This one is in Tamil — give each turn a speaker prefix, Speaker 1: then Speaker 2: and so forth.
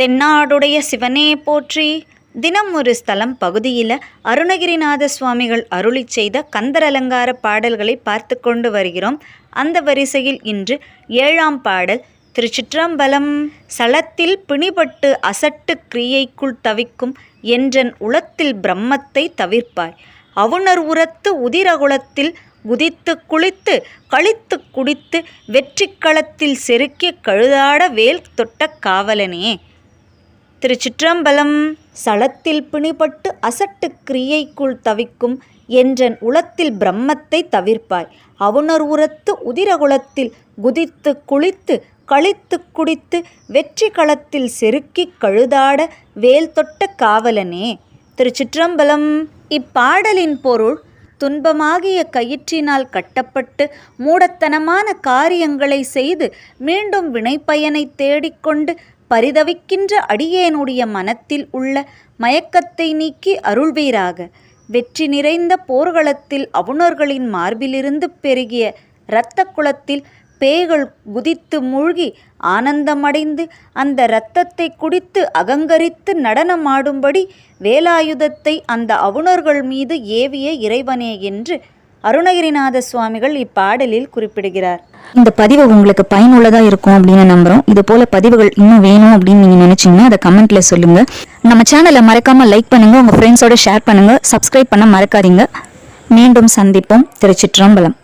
Speaker 1: தென்னாடுடைய சிவனே போற்றி. தினம் ஒரு ஸ்தலம் பகுதியில் அருணகிரிநாத சுவாமிகள் அருளி செய்த கந்தர் அலங்கார பாடல்களை பார்த்து கொண்டு வருகிறோம். அந்த வரிசையில் இன்று ஏழாம் பாடல் திருச்சிற்றம்பலம் சலத்தில் பிணிபட்டு அசட்டு கிரியைக்குள் தவிக்கும் என்றன் உளத்தில் பிரம்மத்தை தவிர்ப்பாய். அவுணர் உரத்து உதிரகுலத்தில் குதித்து குளித்து கழித்து குடித்து வெற்றிக்களத்தில் செருக்கி கழுதாட வேல் தொட்ட காவலனே. திருச்சிற்றம்பலம். சளத்தில் பிணிபட்டு அசட்டு கிரியைக்குள் தவிக்கும் என்றன் உளத்தில் பிரம்மத்தை தவிர்ப்பாய். அவுணர் உரத்து உதிரகுலத்தில் குதித்து குளித்து கழித்து குடித்து வெற்றி களத்தில் செருக்கி கழுதாட வேல் தொட்ட காவலனே. திருச்சிற்றம்பலம். இப்பாடலின் பொருள் துன்பமாகிய கயிற்றினால் கட்டப்பட்டு மூடத்தனமான காரியங்களை செய்து மீண்டும் வினைப்பயனை தேடிக்கொண்டு பரிதவிக்கின்ற அடியேனுடைய மனத்தில் உள்ள மயக்கத்தை நீக்கி அருள்வீராக. வெற்றி நிறைந்த போர்க்களத்தில் அவுணர்களின் மார்பிலிருந்து பெருகிய இரத்த குளத்தில் பேய்கள் குதித்து மூழ்கி ஆனந்தமடைந்து அந்த இரத்தத்தை குடித்து அகங்கரித்து நடனமாடும்படி வேலாயுதத்தை அந்த அவுணர்கள் மீது ஏவிய இறைவனே என்று அருணகிரிநாத சுவாமிகள் இப்பாடலில் குறிப்பிடுகிறார்.
Speaker 2: இந்த பதிவு உங்களுக்கு பயனுள்ளதா இருக்கும் அப்படின்னு நம்புறோம். இது போல பதிவுகள் இன்னும் வேணும் அப்படின்னு நீங்க நினைச்சீங்கன்னா அதை கமெண்ட்ல சொல்லுங்க. நம்ம சேனலை மறக்காம லைக் பண்ணுங்க. உங்க ஃப்ரெண்ட்ஸோட ஷேர் பண்ணுங்க. சப்ஸ்கிரைப் பண்ண மறக்காதீங்க. மீண்டும் சந்திப்போம். திருச்சிற்றம்பலம்.